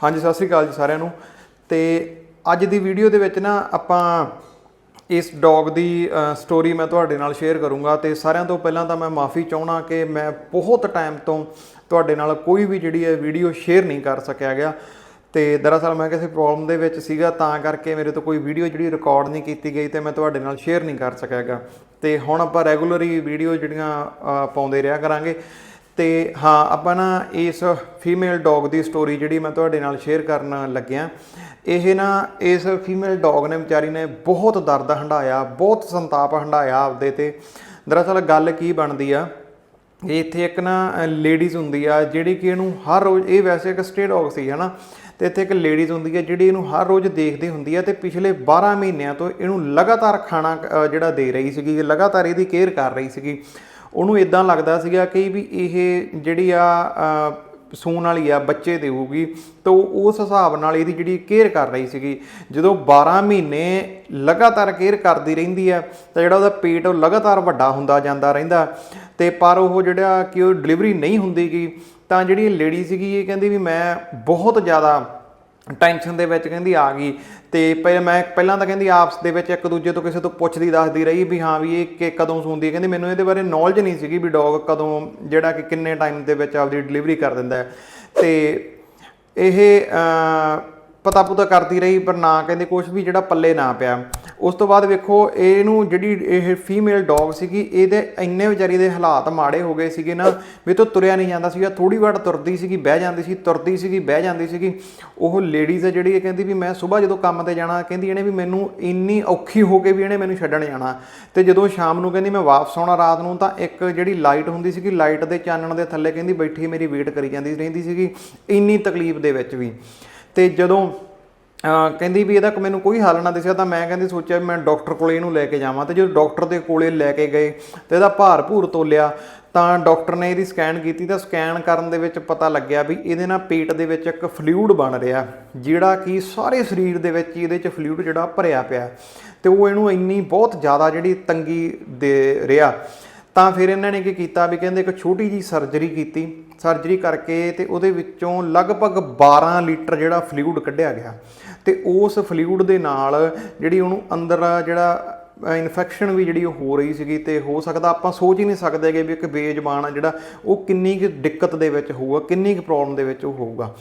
ਹਾਂਜੀ, ਸਤਿ ਸ੍ਰੀ ਅਕਾਲ ਜੀ ਸਾਰਿਆਂ ਨੂੰ। ਤੇ ਅੱਜ ਦੀ ਵੀਡੀਓ ਦੇ ਵਿੱਚ ਨਾ ਆਪਾਂ ਇਸ ਡੌਗ ਦੀ ਸਟੋਰੀ ਮੈਂ ਤੁਹਾਡੇ ਨਾਲ ਸ਼ੇਅਰ ਕਰੂੰਗਾ ਤੇ ਸਾਰਿਆਂ ਤੋਂ ਪਹਿਲਾਂ ਤਾਂ ਮੈਂ ਮਾਫੀ ਚਾਹਣਾ ਕਿ ਮੈਂ ਬਹੁਤ ਟਾਈਮ ਤੋਂ ਤੁਹਾਡੇ ਨਾਲ ਕੋਈ ਵੀ ਜਿਹੜੀ ਹੈ ਵੀਡੀਓ ਸ਼ੇਅਰ ਨਹੀਂ ਕਰ ਸਕਿਆ ਗਿਆ। ਤੇ ਦਰਅਸਲ ਮੈਂ ਕਿਸੇ ਪ੍ਰੋਬਲਮ ਦੇ ਵਿੱਚ ਸੀਗਾ, ਤਾਂ ਕਰਕੇ ਮੇਰੇ ਤੋਂ ਕੋਈ ਵੀਡੀਓ ਜਿਹੜੀ ਰਿਕਾਰਡ ਨਹੀਂ ਕੀਤੀ ਗਈ ਤੇ ਮੈਂ ਤੁਹਾਡੇ ਨਾਲ ਸ਼ੇਅਰ ਨਹੀਂ ਕਰ ਸਕਿਆਗਾ ਤੇ ਹੁਣ ਆਪਾਂ ਰੈਗੂਲਰੀ ਵੀਡੀਓ ਜਿਹੜੀਆਂ ਪਾਉਂਦੇ ਰਿਹਾ ਕਰਾਂਗੇ। ਤੇ ਹਾਂ, ਆਪਾਂ ਨਾ ਇਸ ਫੀਮੇਲ ਡੌਗ ਦੀ ਸਟੋਰੀ ਜਿਹੜੀ ਮੈਂ ਤੁਹਾਡੇ ਨਾਲ ਸ਼ੇਅਰ ਕਰਨ ਲੱਗਿਆ, ਇਹ ਨਾ ਇਸ ਫੀਮੇਲ ਡੌਗ ਨੇ ਵਿਚਾਰੀ ਨੇ ਬਹੁਤ ਦਰਦ ਹੰਡਾਇਆ ਬਹੁਤ ਸੰਤਾਪ ਹੰਡਾਇਆ ਆਪਦੇ ਤੇ। ਦਰਅਸਲ ਗੱਲ ਕੀ ਬਣਦੀ ਆ, ਇੱਥੇ ਇੱਕ ਨਾ ਲੇਡੀਜ਼ ਹੁੰਦੀ ਆ ਜਿਹੜੀ ਕਿ ਇਹਨੂੰ ਹਰ ਰੋਜ਼, ਇਹ ਵੈਸੇ ਇੱਕ ਸਟੇ ਡੌਗ ਸੀ, ਹਨਾ? ਤੇ ਇੱਥੇ ਇੱਕ ਲੇਡੀਜ਼ ਹੁੰਦੀ ਹੈ ਜਿਹੜੀ ਇਹਨੂੰ ਹਰ ਰੋਜ਼ ਦੇਖਦੀ ਹੁੰਦੀ ਹੈ ਤੇ ਪਿਛਲੇ 12 ਮਹੀਨਿਆਂ ਤੋਂ ਇਹਨੂੰ ਲਗਾਤਾਰ ਖਾਣਾ ਜਿਹੜਾ ਦੇ ਰਹੀ ਸੀਗੀ, ਲਗਾਤਾਰ ਇਹਦੀ ਕੇਅਰ ਕਰ ਰਹੀ ਸੀਗੀ। ਉਹਨੂੰ ਇਦਾਂ ਲੱਗਦਾ ਸੀਗਾ ਕਿ ਵੀ ਇਹ ਜਿਹੜੀ ਆ ਅ, ਸੂਣ ਵਾਲੀ ਆ ਬੱਚੇ ਦੇਊਗੀ ਤਾਂ ਉਹ ਉਸ ਹਿਸਾਬ ਨਾਲ ਇਹਦੀ ਜਿਹੜੀ ਕੇਅਰ ਕਰ ਰਹੀ ਸੀਗੀ। ਜਦੋਂ 12 ਮਹੀਨੇ ਲਗਾਤਾਰ ਕੇਅਰ ਕਰਦੀ ਰਹਿੰਦੀ ਆ ਤਾਂ ਜਿਹੜਾ ਉਹਦਾ ਪੇਟ ਉਹ ਲਗਾਤਾਰ ਵੱਡਾ ਹੁੰਦਾ ਜਾਂਦਾ ਰਹਿੰਦਾ। ਤੇ ਪਰ ਉਹ ਜਿਹੜਾ ਕਿ ਉਹ ਡਿਲੀਵਰੀ ਨਹੀਂ ਹੁੰਦੀਗੀ ਤਾਂ ਜਿਹੜੀ ਲੇਡੀ ਸੀਗੀ ਇਹ ਕਹਿੰਦੀ ਵੀ ਮੈਂ ਬਹੁਤ ਜ਼ਿਆਦਾ ਟੈਨਸ਼ਨ ਦੇ ਵਿੱਚ ਕਹਿੰਦੀ ਆ ਗਈ ਤੇ ਪਹਿਲਾਂ ਮੈਂ ਪਹਿਲਾਂ ਤਾਂ ਕਹਿੰਦੀ ਆਪਸ ਦੇ ਵਿੱਚ ਇੱਕ ਦੂਜੇ ਤੋਂ ਕਿਸੇ ਤੋਂ ਪੁੱਛਦੀ ਦੱਸਦੀ ਰਹੀ ਵੀ ਹਾਂ ਵੀ ਇਹ ਕਿ ਕਦੋਂ ਸੂੰਦੀ ਹੈ। ਕਹਿੰਦੀ ਮੈਨੂੰ ਇਹਦੇ ਬਾਰੇ ਨੌਲੇਜ ਨਹੀਂ ਸੀਗੀ ਵੀ ਡੌਗ ਕਦੋਂ, ਜਿਹੜਾ ਕਿ ਕਿੰਨੇ ਟਾਈਮ ਦੇ ਵਿੱਚ ਆਪਦੀ ਡਿਲੀਵਰੀ ਕਰ ਦਿੰਦਾ ਹੈ। ਤੇ ਇਹ ਪਤਾ ਪੁਤਾ ਕਰਦੀ ਰਹੀ ਪਰ ਨਾ ਕਹਿੰਦੇ ਕੁਝ ਵੀ ਜਿਹੜਾ ਪੱਲੇ ਨਾ ਪਿਆ। ਉਸ ਤੋਂ ਬਾਅਦ ਵੇਖੋ, ਇਹਨੂੰ ਜਿਹੜੀ ਇਹ ਫੀਮੇਲ ਡੌਗ ਸੀਗੀ, ਇਹਦੇ ਇੰਨੇ ਵਿਚਾਰੀ ਦੇ ਹਾਲਾਤ ਮਾੜੇ ਹੋ ਗਏ ਸੀਗੇ ਨਾ, ਵੀ ਤੋਂ ਤੁਰਿਆ ਨਹੀਂ ਜਾਂਦਾ ਸੀਗਾ। ਥੋੜੀ ਵਾਰ ਤੁਰਦੀ ਸੀਗੀ, ਬਹਿ ਜਾਂਦੀ ਸੀ, ਤੁਰਦੀ ਸੀਗੀ, ਬਹਿ ਜਾਂਦੀ ਸੀਗੀ। ਉਹ ਲੇਡੀਜ਼ ਹੈ ਜਿਹੜੀ, ਇਹ ਕਹਿੰਦੀ ਵੀ ਮੈਂ ਸਵੇਰ ਜਦੋਂ ਕੰਮ ਤੇ ਜਾਣਾ, ਕਹਿੰਦੀ ਇਹਨੇ ਵੀ ਮੈਨੂੰ ਇੰਨੀ ਔਖੀ ਹੋ ਕੇ ਵੀ ਇਹਨੇ ਮੈਨੂੰ ਛੱਡਣ ਜਾਣਾ। ਤੇ ਜਦੋਂ ਸ਼ਾਮ ਨੂੰ ਕਹਿੰਦੀ ਮੈਂ ਵਾਪਸ ਆਉਣਾ ਰਾਤ ਨੂੰ, ਤਾਂ ਇੱਕ ਜਿਹੜੀ ਲਾਈਟ ਹੁੰਦੀ ਸੀਗੀ ਲਾਈਟ ਦੇ ਚਾਨਣ ਦੇ ਥੱਲੇ ਕਹਿੰਦੀ ਬੈਠੀ ਮੇਰੀ ਵੇਟ ਕਰੀ ਜਾਂਦੀ ਰਹਿੰਦੀ ਸੀਗੀ, ਇੰਨੀ ਤਕਲੀਫ ਦੇ ਵਿੱਚ ਵੀ। ਤੇ ਜਦੋਂ ਕਹਿੰਦੀ ਵੀ ਇਹਦਾ ਮੈਨੂੰ ਕੋਈ ਹੱਲ ਨਾ ਦਿਸਿਆ ਤਾਂ ਮੈਂ ਕਹਿੰਦੀ ਸੋਚਿਆ ਵੀ ਮੈਂ ਡਾਕਟਰ ਕੋਲੇ ਇਹਨੂੰ ਲੈ ਕੇ ਜਾਵਾਂ ਤੇ ਜਦੋਂ ਡਾਕਟਰ ਦੇ ਕੋਲੇ ਲੈ ਕੇ ਗਏ ਤੇ ਇਹਦਾ ਭਾਰ ਭੂਰ ਤੋਲਿਆ ਤਾਂ ਡਾਕਟਰ ਨੇ ਇਹਦੀ ਸਕੈਨ ਕੀਤੀ ਤਾਂ ਸਕੈਨ ਕਰਨ ਦੇ ਵਿੱਚ ਪਤਾ ਲੱਗਿਆ ਵੀ ਇਹਦੇ ਨਾਲ ਪੇਟ ਦੇ ਵਿੱਚ ਇੱਕ ਫਲੂਇਡ ਬਣ ਰਿਹਾ, ਜਿਹੜਾ ਕਿ ਸਾਰੇ ਸਰੀਰ ਦੇ ਵਿੱਚ ਇਹਦੇ ਚ ਫਲੂਇਡ ਜਿਹੜਾ ਭਰਿਆ ਪਿਆ ਤੇ ਉਹ ਇਹਨੂੰ ਇੰਨੀ ਬਹੁਤ ਜ਼ਿਆਦਾ ਜਿਹੜੀ ਤੰਗੀ ਦੇ ਰਿਹਾ। ਤਾਂ ਫਿਰ ਇਹਨਾਂ ਨੇ ਕੀ ਕੀਤਾ ਵੀ ਕਹਿੰਦੇ ਇੱਕ ਛੋਟੀ ਜੀ ਸਰਜਰੀ ਕੀਤੀ ਸਰਜਰੀ ਕਰਕੇ ਤੇ ਉਹਦੇ ਵਿੱਚੋਂ ਲਗਭਗ 12 ਲੀਟਰ ਜਿਹੜਾ ਫਲੂਇਡ ਕੱਢਿਆ ਗਿਆ। ਤੇ ਉਸ ਫਲੂਇਡ ਦੇ ਨਾਲ ਜਿਹੜੀ ਉਹਨੂੰ ਅੰਦਰ ਜਿਹੜਾ ਇਨਫੈਕਸ਼ਨ ਵੀ ਜਿਹੜੀ ਉਹ ਹੋ ਰਹੀ ਸੀਗੀ ਤੇ ਹੋ ਸਕਦਾ ਆਪਾਂ ਸੋਚ ਹੀ ਨਹੀਂ ਸਕਦੇ ਕਿ ਵੀ ਇੱਕ ਬੇਜ਼ਬਾਨ ਆ ਜਿਹੜਾ ਉਹ ਕਿੰਨੀ ਕੁ ਦਿੱਕਤ ਦੇ ਵਿੱਚ ਹੋਊਗਾ, ਕਿੰਨੀ ਕੁ ਪ੍ਰੋਬਲਮ ਦੇ ਵਿੱਚ ਉਹ ਹੋਊਗਾ।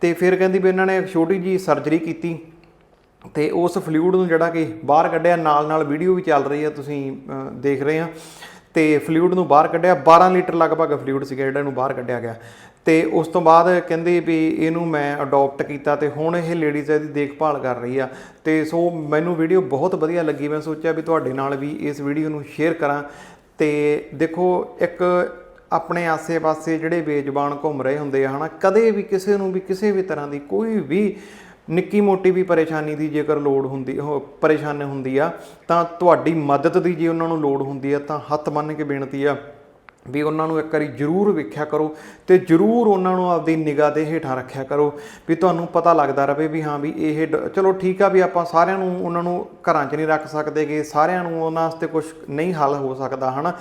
ਤੇ ਫਿਰ ਕਹਿੰਦੀ ਵੀ ਇਹਨਾਂ ਨੇ ਛੋਟੀ ਜੀ ਸਰਜਰੀ ਕੀਤੀ ਤੇ ਉਸ ਫਲੂਇਡ ਨੂੰ ਜਿਹੜਾ ਕਿ ਬਾਹਰ ਕੱਢਿਆ, ਨਾਲ ਨਾਲ ਵੀਡੀਓ ਵੀ ਚੱਲ ਰਹੀ ਹੈ ਤੁਸੀਂ ਦੇਖ ਰਹੇ ਆ। ਤੇ ਫਲੂਇਡ ਨੂੰ ਬਾਹਰ ਕੱਢਿਆ 12 ਲੀਟਰ ਲਗਭਗ ਫਲੂਇਡ ਸੀਗਾ ਜਿਹੜਾ ਇਹਨੂੰ ਬਾਹਰ ਕੱਢਿਆ ਗਿਆ। ਤੇ ਉਸ ਤੋਂ ਬਾਅਦ ਕਹਿੰਦੇ ਵੀ ਇਹਨੂੰ ਮੈਂ ਅਡਾਪਟ ਕੀਤਾ ਤੇ ਹੁਣ ਇਹ ਲੇਡੀਜ਼ ਇਹਦੀ ਦੇਖਭਾਲ ਕਰ ਰਹੀ ਆ। ਤੇ ਸੋ ਮੈਨੂੰ ਵੀਡੀਓ ਬਹੁਤ ਵਧੀਆ ਲੱਗੀ। ਮੈਂ ਸੋਚਿਆ ਵੀ ਤੁਹਾਡੇ ਨਾਲ ਵੀ ਇਸ ਵੀਡੀਓ ਨੂੰ ਸ਼ੇਅਰ ਕਰਾਂ। ਤੇ ਦੇਖੋ, ਇੱਕ ਆਪਣੇ ਆਸੇ-ਪਾਸੇ ਜਿਹੜੇ ਬੇਜ਼ਬਾਨ ਘੁੰਮ ਰਹੇ ਹੁੰਦੇ ਆ, ਹਨਾ, ਕਦੇ ਵੀ ਕਿਸੇ ਨੂੰ ਵੀ ਕਿਸੇ ਵੀ ਤਰ੍ਹਾਂ ਦੀ ਕੋਈ ਵੀ ਨਿੱਕੀ ਮੋਟੀ ਵੀ ਪਰੇਸ਼ਾਨੀ ਦੀ ਜੇਕਰ ਲੋੜ ਹੁੰਦੀ, ਉਹ ਪਰੇਸ਼ਾਨ ਹੁੰਦੀ ਆ, ਤਾਂ ਤੁਹਾਡੀ ਮਦਦ ਦੀ ਜੇ ਉਹਨਾਂ ਨੂੰ ਲੋੜ ਹੁੰਦੀ ਆ, ਤਾਂ ਹੱਥ ਬੰਨ੍ਹ ਕੇ ਬੇਨਤੀ ਆ ਵੀ ਉਹਨਾਂ ਨੂੰ ਇੱਕ ਵਾਰੀ ਜ਼ਰੂਰ ਵੇਖਿਆ ਕਰੋ ਤੇ ਜ਼ਰੂਰ ਉਹਨਾਂ ਨੂੰ ਆਪਦੀ ਨਿਗਾਹ ਦੇ ਹੇਠਾਂ ਰੱਖਿਆ ਕਰੋ ਵੀ ਤੁਹਾਨੂੰ ਪਤਾ ਲੱਗਦਾ ਰਹੇ ਵੀ ਹਾਂ ਵੀ ਇਹ ਡ- ਚਲੋ ਠੀਕ ਆ ਵੀ ਆਪਾਂ ਸਾਰਿਆਂ ਨੂੰ ਉਹਨਾਂ ਨੂੰ ਘਰਾਂ 'ਚ ਨਹੀਂ ਰੱਖ ਸਕਦੇਗੇ ਸਾਰਿਆਂ ਨੂੰ ਉਹਨਾਂ ਵਾਸਤੇ ਕੁਝ ਨਹੀਂ ਹੱਲ ਹੋ ਸਕਦਾ, ਹਨਾ?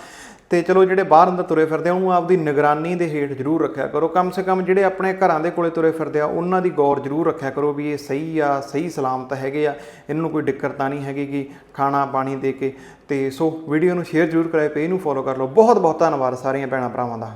ਤੇ ਚਲੋ ਜਿਹੜੇ ਬਾਹਰ ਅੰਦਰ ਤੁਰੇ ਫਿਰਦੇ ਆ, ਉਹਨੂੰ ਆਪਦੀ ਨਿਗਰਾਨੀ ਦੇ ਹੇਠ ਜ਼ਰੂਰ ਰੱਖਿਆ ਕਰੋ। ਕਮ ਸੇ ਕਮ ਜਿਹੜੇ ਆਪਣੇ ਘਰਾਂ ਦੇ ਕੋਲੇ ਤੁਰੇ ਫਿਰਦੇ ਆ, ਉਹਨਾਂ ਦੀ ਗੌਰ ਜ਼ਰੂਰ ਰੱਖਿਆ ਕਰੋ ਵੀ ਇਹ ਸਹੀ ਆ, ਸਹੀ ਸਲਾਮਤ ਹੈਗੇ ਆ। ਇਹਨਾਂ ਨੂੰ ਕੋਈ ਦਿੱਕਤ ਤਾਂ ਨਹੀਂ ਹੈਗੀ ਕਿ ਖਾਣਾ, ਪਾਣੀ ਦੇ ਕੇ। ਤੇ ਸੋ ਵੀਡੀਓ ਨੂੰ ਸ਼ੇਅਰ ਜ਼ਰੂਰ ਕਰਿਆ, ਪੇਜ ਨੂੰ ਫੋਲੋ ਕਰ ਲਓ। ਬਹੁਤ ਬਹੁਤ ਧੰਨਵਾਦ ਸਾਰੀਆਂ ਭੈਣਾਂ ਭਰਾਵਾਂ ਦਾ।